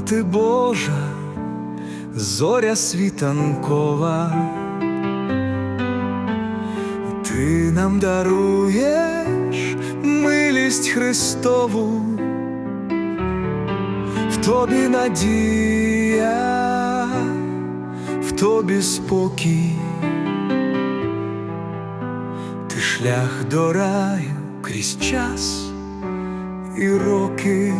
Мати Божа, зоря світанкова, ти нам даруєш милість Христову, в тобі надія, в тобі спокій, ти шлях до раю крізь час і роки.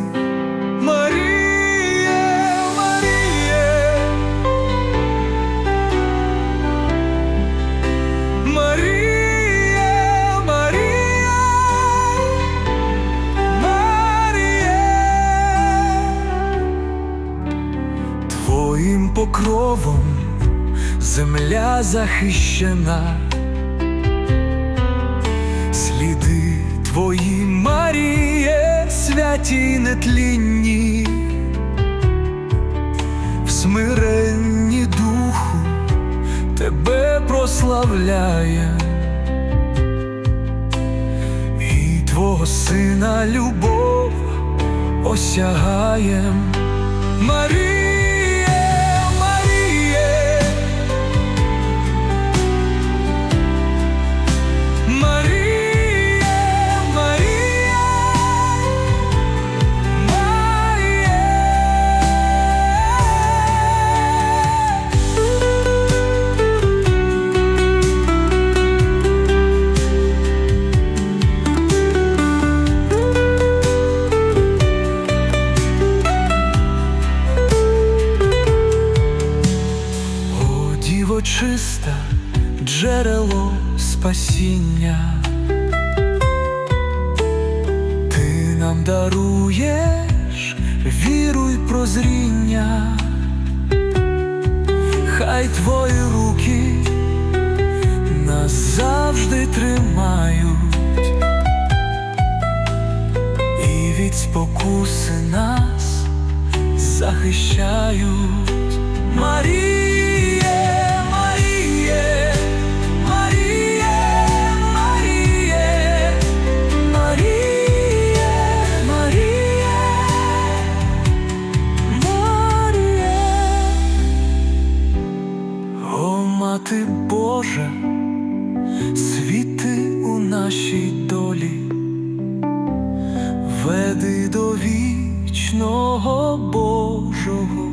Твоїм покровом. Земля захищена, сліди твої, Маріє, святі нетлінні, в смиренні духу тебе прославляє, і твого сина любов осягаєм. Чиста, джерело спасіння, ти нам даруєш віру й прозріння, хай твої руки нас завжди тримають, і від спокуси нас захищають. Маріє, мати Божа, світи у нашій долі, веди до вічного Бога.